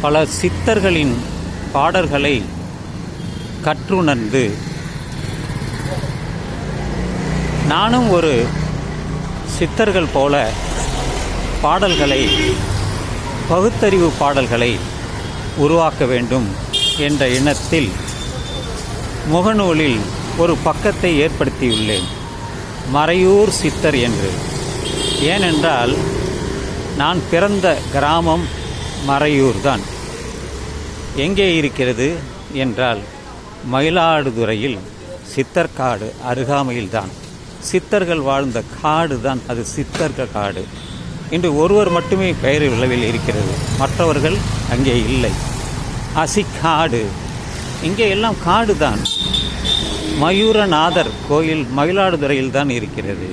பல சித்தர்களின் பாடல்களை கற்றுணர்ந்து நானும் ஒரு சித்தர்கள் போல பாடல்களை பகுத்தறிவு பாடல்களை உருவாக்க வேண்டும் என்ற எண்ணத்தில் முகநூலில் ஒரு பக்கத்தை ஏற்படுத்தியுள்ளேன். மறையூர் சித்தர் என்று. ஏனென்றால் நான் பிறந்த கிராமம் மறையூர் தான். எங்கே இருக்கிறது என்றால் மயிலாடுதுறையில் சித்தர் காடு அருகாமையில்தான் சித்தர்கள் வாழ்ந்த காடு தான் அது சித்தர்கள் காடு. இன்று ஒருவர் மட்டுமே பெயர் விளைவில் இருக்கிறது. மற்றவர்கள் அங்கே இல்லை. அசிக்காடு. இங்கே எல்லாம் காடு தான். மயூரநாதர் கோயில் மயிலாடுதுறையில் தான் இருக்கிறது.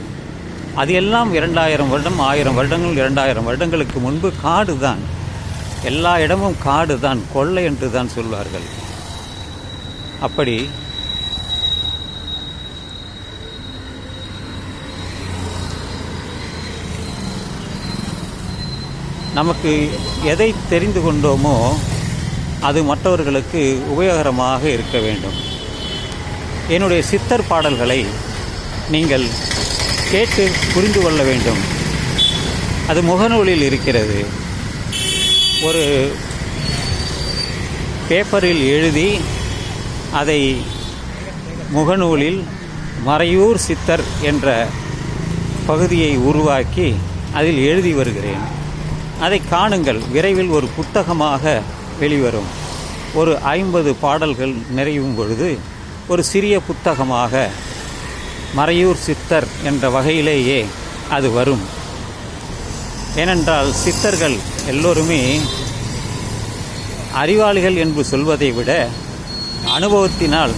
அது எல்லாம் இரண்டாயிரம் வருடம் ஆயிரம் வருடங்கள் இரண்டாயிரம் வருடங்களுக்கு முன்பு காடு தான். எல்லா இடமும் காடு தான் கொள்ளை என்று தான் சொல்வார்கள். அப்படி நமக்கு எதை தெரிந்து கொண்டோமோ அது மற்றவர்களுக்கு உபயோகரமாக இருக்க வேண்டும். என்னுடைய சித்தர் பாடல்களை நீங்கள் கேட்டு புரிந்து கொள்ள வேண்டும். அது முகநூலில் இருக்கிறது. ஒரு பேப்பரில் எழுதி அதை முகநூலில் மறையூர் சித்தர் என்ற பகுதியை உருவாக்கி அதில் எழுதி வருகிறேன். அதை காணுங்கள். விரைவில் ஒரு புத்தகமாக வெளிவரும். ஒரு ஐம்பது பாடல்கள் நிறையும் பொழுது ஒரு சிறிய புத்தகமாக மறையூர் சித்தர் என்ற வகையிலேயே அது வரும். ஏனென்றால் சித்தர்கள் எல்லோருமே அறிவாளிகள் என்று சொல்வதை விட அனுபவத்தினால்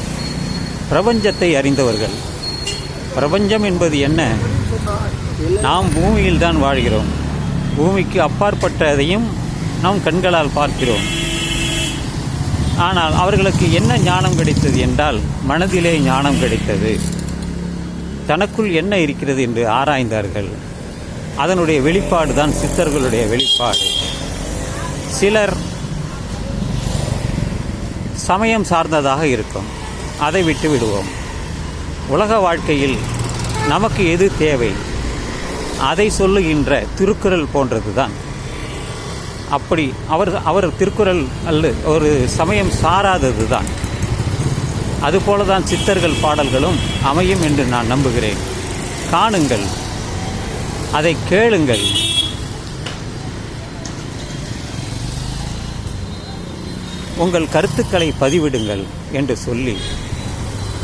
பிரபஞ்சத்தை அறிந்தவர்கள். பிரபஞ்சம் என்பது என்ன? நாம் பூமியில்தான் வாழ்கிறோம். பூமிக்கு அப்பாற்பட்டதையும் நாம் கண்களால் பார்க்கிறோம். ஆனால் அவர்களுக்கு என்ன ஞானம் கிடைத்தது என்றால் மனதிலே ஞானம் கிடைத்தது. தனக்குள் என்ன இருக்கிறது என்று ஆராய்ந்தார்கள். அதனுடைய வெளிப்பாடு தான் சித்தர்களுடைய வெளிப்பாடு. சிலர் சமயம் சார்ந்ததாக இருக்கும். அதை விட்டு விடுவோம். உலக வாழ்க்கையில் நமக்கு எது தேவை? அதை சொல்லுகின்ற திருக்குறள் போன்றது தான் அப்படி அவர் அவர் திருக்குறள் அல்ல ஒரு சமயம் சாராதது தான் அதுபோல தான் சித்தர்கள் பாடல்களும் அமையும் என்று நான் நம்புகிறேன். காணுங்கள். அதை கேளுங்கள். உங்கள் கருத்துக்களை பதிவிடுங்கள் என்று சொல்லி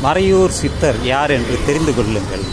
மறையூர் சித்தர் யார் என்று தெரிந்து கொள்ளுங்கள்.